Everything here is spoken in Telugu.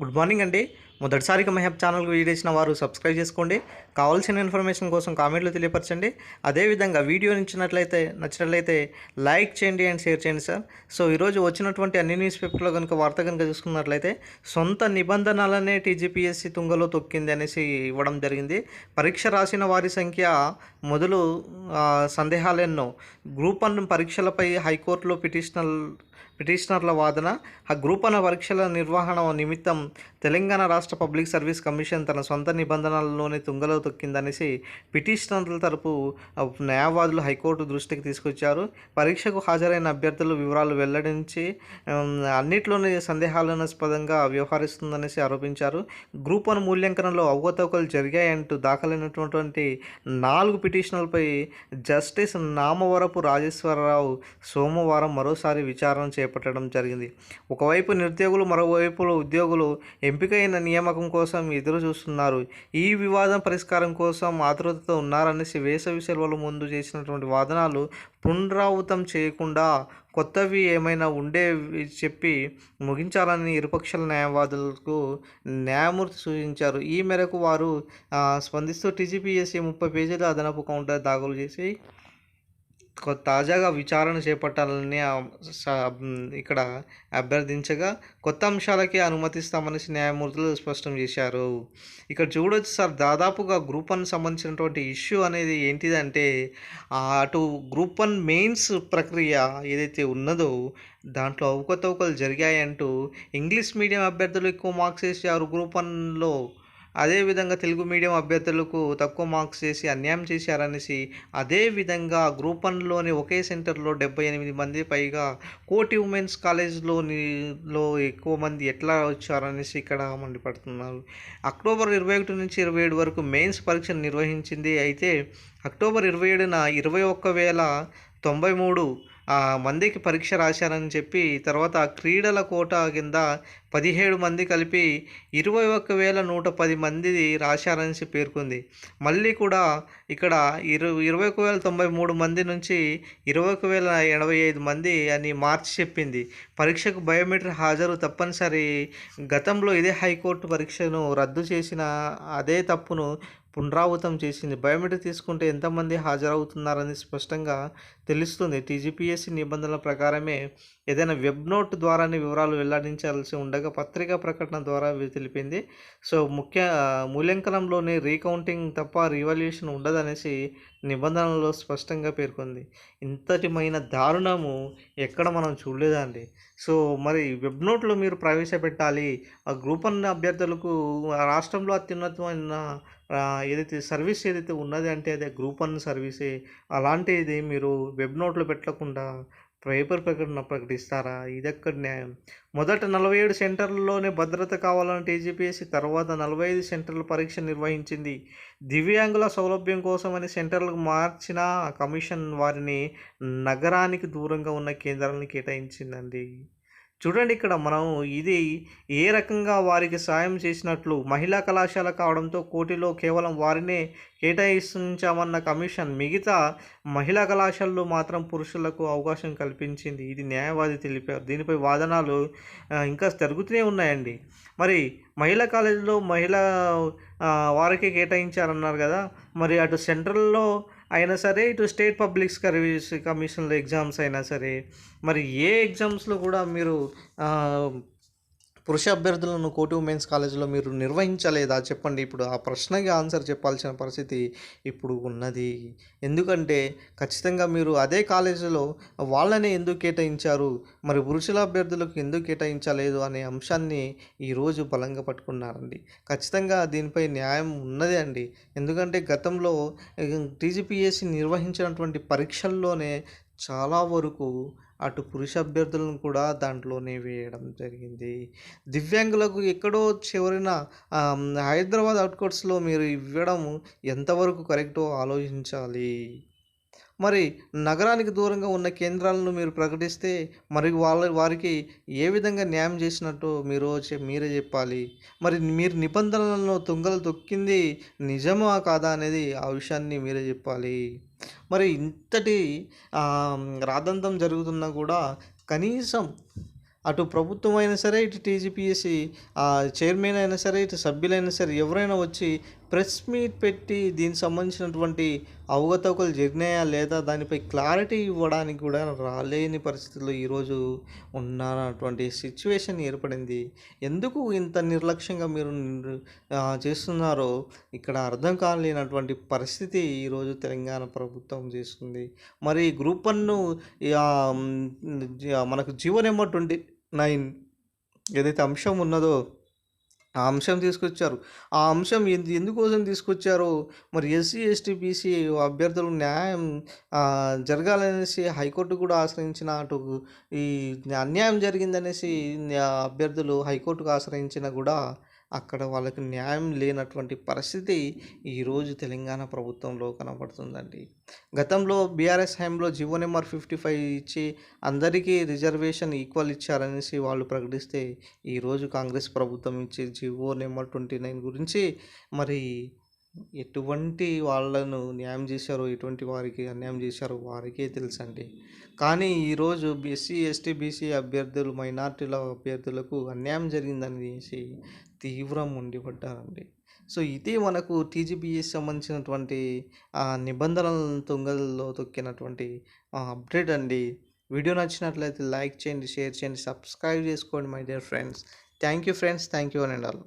గుడ్ మార్నింగ్ అండి. మొదటిసారిగా మహబ్ ఛానల్కి వీడియో చేసిన వారు సబ్స్క్రైబ్ చేసుకోండి. కావాల్సిన ఇన్ఫర్మేషన్ కోసం కామెంట్లో తెలియపరచండి. అదేవిధంగా వీడియో నచ్చినట్లయితే నచ్చినట్లయితే లైక్ చేయండి అండ్ షేర్ చేయండి సార్. సో ఈరోజు వచ్చినటువంటి అన్ని న్యూస్ పేపర్లో కనుక వార్త కనుక చూసుకున్నట్లయితే సొంత నిబంధనలనే టీజీపీఎస్సీ తుంగలో తొక్కింది అనేసి ఇవ్వడం జరిగింది. పరీక్ష రాసిన వారి సంఖ్య మొదలు ఆ, సందేహాలెన్నో. గ్రూప్ వన్ పరీక్షలపై హైకోర్టులో పిటిషనల్ పిటిషనర్ల వాదన ఆ గ్రూపన పరీక్షల నిర్వహణ నిమిత్తం తెలంగాణ రాష్ట్ర పబ్లిక్ సర్వీస్ కమిషన్ తన సొంత నిబంధనలలోనే తుంగలో తొక్కిందనేసి పిటిషనర్ల తరపు న్యాయవాదులు హైకోర్టు దృష్టికి తీసుకొచ్చారు. పరీక్షకు హాజరైన అభ్యర్థులు వివరాలు వెల్లడించి అన్నిట్లోనే సందేహాలనాస్పదంగా వ్యవహరిస్తుందనేసి ఆరోపించారు. గ్రూప్ వన్ మూల్యాంకనంలో అవకతవకలు జరిగాయంటూ దాఖలైనటువంటి నాలుగు పిటిషన్లపై జస్టిస్ నామవరపు రాజేశ్వరరావు సోమవారం మరోసారి విచారణ చేపట్టడం జరిగింది. ఒకవైపు నిరుద్యోగులు మరోవైపు ఉద్యోగులు ఎంపికైన నియామకం కోసం ఎదురు చూస్తున్నారు ఈ వివాదం పరిష్కారం కోసం ఆతృతతో ఉన్నారనేసి వేసవి సెలవుల ముందు చేసినటువంటి వాదనాలు పునరావృతం చేయకుండా కొత్తవి ఏమైనా ఉండే చెప్పి ముగించాలని ఇరుపక్షాల న్యాయవాదులకు న్యాయమూర్తి సూచించారు. ఈ మేరకు వారు స్పందిస్తూ టీజీపీఎస్సీ ముప్పై పేజీల అదనపు కౌంటర్ దాఖలు చేసి తాజాగా విచారణ చేపట్టాలని స- ఇక్కడ అభ్యర్థించగా కొత్త అంశాలకి అనుమతిస్తామనేసి న్యాయమూర్తులు స్పష్టం చేశారు. ఇక్కడ చూడొచ్చు సార్ దాదాపుగా గ్రూప్ వన్ సంబంధించినటువంటి ఇష్యూ అనేది ఏంటిదంటే అటు గ్రూప్ వన్ మెయిన్స్ ప్రక్రియ ఏదైతే ఉన్నదో దాంట్లో అవకతవకలు జరిగాయంటూ ఇంగ్లీష్ మీడియం అభ్యర్థులు ఎక్కువ మార్క్స్ వేసారు గ్రూప్ వన్లో. అదేవిధంగా తెలుగు మీడియం అభ్యర్థులకు తక్కువ మార్క్స్ చేసి అన్యాయం చేశారనేసి అదేవిధంగా గ్రూప్ వన్లోని ఒకే సెంటర్లో డెబ్బై ఎనిమిది మంది పైగా కోటి ఉమెన్స్ కాలేజ్లోని లో ఎక్కువ మంది ఎట్లా వచ్చారనేసి ఇక్కడ మండిపడుతున్నారు. అక్టోబర్ ఇరవై ఒకటి నుంచి ఇరవై ఏడు వరకు మెయిన్స్ పరీక్షను నిర్వహించింది. అయితే అక్టోబర్ ఇరవై ఏడున ఇరవై ఒక్క వేల తొంభై మూడు మందికి పరీక్ష రాశారని చెప్పి తర్వాత క్రీడల కోట కింద పదిహేడు మంది కలిపి ఇరవై ఒక్క వేల నూట పది మంది రాశారని పేర్కొంది. మళ్ళీ కూడా ఇక్కడ ఇరవై ఇరవై ఒక వేల తొంభై మూడు మంది నుంచి ఇరవై ఒక వేల ఎనభై ఐదు మంది అని మార్చి చెప్పింది. పరీక్షకు బయోమెట్రిక్ హాజరు తప్పనిసరి గతంలో ఇదే హైకోర్టు పరీక్షను రద్దు చేసిన అదే తప్పును పునరావృతం చేసింది. బయోమెట్రిక్ తీసుకుంటే ఎంతమంది హాజరవుతున్నారని స్పష్టంగా తెలుస్తుంది. టీజీపీఎస్సీ నిబంధనల ప్రకారమే ఏదైనా వెబ్ నోట్ ద్వారానే వివరాలు వెల్లడించాల్సి ఉండగా పత్రికా ప్రకటన ద్వారా తెలిపింది. సో ముఖ్య మూల్యాంకనంలోని రీకౌంటింగ్ తప్ప రివల్యూషన్ ఉండదనేసి నిబంధనలలో స్పష్టంగా పేర్కొంది. ఇంతటిమైన దారుణము ఎక్కడ మనం చూడలేదండి సో మరి వెబ్ నోట్లో మీరు ప్రవేశపెట్టాలి. ఆ గ్రూప్ అన్న అభ్యర్థులకు ఆ రాష్ట్రంలో అత్యున్నతమైన ఏదైతే సర్వీస్ ఏదైతే ఉన్నది అంటే అదే గ్రూప్ వన్ సర్వీసే. అలాంటిది మీరు వెబ్ నోట్లో పెట్టకుండా పేపర్ ప్రకటన ప్రకటిస్తారా? ఇదెక్కడ న్యాయం? మొదట నలభై ఏడు సెంటర్లలోనే భద్రత కావాలని టీజీపీఎస్సీ తర్వాత నలభై ఐదు సెంటర్ల పరీక్ష నిర్వహించింది. దివ్యాంగుల సౌలభ్యం కోసమని సెంటర్లకు మార్చిన కమిషన్ వారిని నగరానికి దూరంగా ఉన్న కేంద్రాలను కేటాయించిందండి. చూడండి ఇక్కడ మనం ఇది ఏ రకంగా వారికి సాయం చేసినట్లు మహిళా కళాశాల కావడంతో కోటిలో కేవలం వారినే కేటాయించామన్న కమిషన్ మిగతా మహిళా కళాశాలలో మాత్రం పురుషులకు అవకాశం కల్పించింది. ఇది న్యాయవాది తెలిపారు. దీనిపై వాదనలు ఇంకా జరుగుతూనే ఉన్నాయండి. మరి మహిళా కాలేజీలో మహిళా వారికి వారికే కేటాయించారన్నారు కదా. మరి అటు సెంట్రల్లో అయినా సరే ఇటు స్టేట్ పబ్లిక్ సర్వీస్ కమిషన్లో ఎగ్జామ్స్ అయినా సరే మరి ఏ ఎగ్జామ్స్లో కూడా మీరు పురుష అభ్యర్థులను కోటి ఉమెన్స్ కాలేజీలో మీరు నిర్వహించలేదా? చెప్పండి. ఇప్పుడు ఆ ప్రశ్నకి ఆన్సర్ చెప్పాల్సిన పరిస్థితి ఇప్పుడు ఉన్నది. ఎందుకంటే ఖచ్చితంగా మీరు అదే కాలేజీలో వాళ్ళనే ఎందుకు కేటాయించారు? మరి పురుషుల అభ్యర్థులకు ఎందుకు కేటాయించలేదు అనే అంశాన్ని ఈరోజు బలంగా పట్టుకున్నారండి. ఖచ్చితంగా దీనిపై న్యాయం ఉన్నదే అండి. ఎందుకంటే గతంలో టీజీపీఎస్సీ నిర్వహించినటువంటి పరీక్షల్లోనే చాలా వరకు అటు పురుష అభ్యర్థులను కూడా దాంట్లోనే వేయడం జరిగింది. దివ్యాంగులకు ఎక్కడో చివరిన హైదరాబాద్ అవుట్కట్స్లో మీరు ఇవ్వడం ఎంతవరకు కరెక్టో ఆలోచించాలి. మరి నగరానికి దూరంగా ఉన్న కేంద్రాలను మీరు ప్రకటిస్తే మరి వాళ్ళ వారికి ఏ విధంగా న్యాయం చేసినట్టు మీరు మీరే చెప్పాలి. మరి మీరు నిబంధనలను తుంగలు తొక్కింది నిజమా కాదా అనేది ఆ విషయాన్ని మీరే చెప్పాలి. మరి ఇంతటి రాదంతం రాద్ధాంతం జరుగుతున్నా కూడా కనీసం అటు ప్రభుత్వం అయినా సరే ఇటు టీజీపీఎస్సీ చైర్మన్ అయినా సరే ఇటు సభ్యులైనా సరే ఎవరైనా వచ్చి ప్రెస్ మీట్ పెట్టి దీనికి సంబంధించినటువంటి అవగతవకలు జరిగినాయా లేదా దానిపై క్లారిటీ ఇవ్వడానికి కూడా రాలేని పరిస్థితుల్లో ఈరోజు ఉన్నటువంటి సిచ్యువేషన్ ఏర్పడింది. ఎందుకు ఇంత నిర్లక్ష్యంగా మీరు చేస్తున్నారో ఇక్కడ అర్థం కాలేనటువంటి పరిస్థితి ఈరోజు తెలంగాణ ప్రభుత్వం చేస్తుంది. మరి గ్రూప్ వన్ను మనకు జీవో నెంబర్ ట్వంటీ నైన్ ఏదైతే అంశం ఉన్నదో ఆ అంశం తీసుకొచ్చారు. ఆ అంశం ఎందు ఎందుకోసం తీసుకొచ్చారో? మరి ఎస్సీ ఎస్టీ బీసీ అభ్యర్థులు న్యాయం జరగాలనేసి హైకోర్టు కూడా ఆశ్రయించిన అటు ఈ అన్యాయం జరిగిందనేసి అభ్యర్థులు హైకోర్టుకు ఆశ్రయించిన కూడా అక్కడ వాళ్ళకి న్యాయం లేనటువంటి పరిస్థితి ఈరోజు తెలంగాణ ప్రభుత్వంలో కనబడుతుందండి. గతంలో బీఆర్ఎస్ హయాంలో జీవో నెంబర్ ఫిఫ్టీ ఫైవ్ ఇచ్చి అందరికీ రిజర్వేషన్ ఈక్వల్ ఇచ్చారనేసి వాళ్ళు ప్రకటిస్తే ఈరోజు కాంగ్రెస్ ప్రభుత్వం ఇచ్చే జీవో నెంబర్ ట్వంటీ నైన్ గురించి మరి ఎటువంటి వాళ్ళను న్యాయం చేశారో ఎటువంటి వారికి అన్యాయం చేశారో వారికే తెలుసండి. కానీ ఈరోజు ఎస్సీ ఎస్టీ బీసీ అభ్యర్థులు మైనార్టీల అభ్యర్థులకు అన్యాయం జరిగిందనేసి తీవ్రం మండిపడ్డారండి సో ఇది మనకు టీజీబీఎస్ సంబంధించినటువంటి ఆ నిబంధనలను తొంగల్లో తొక్కినటువంటి అప్డేట్ అండి. వీడియో నచ్చినట్లయితే లైక్ చేయండి షేర్ చేయండి సబ్స్క్రైబ్ చేసుకోండి my dear friends. Thank you friends. Thank you and all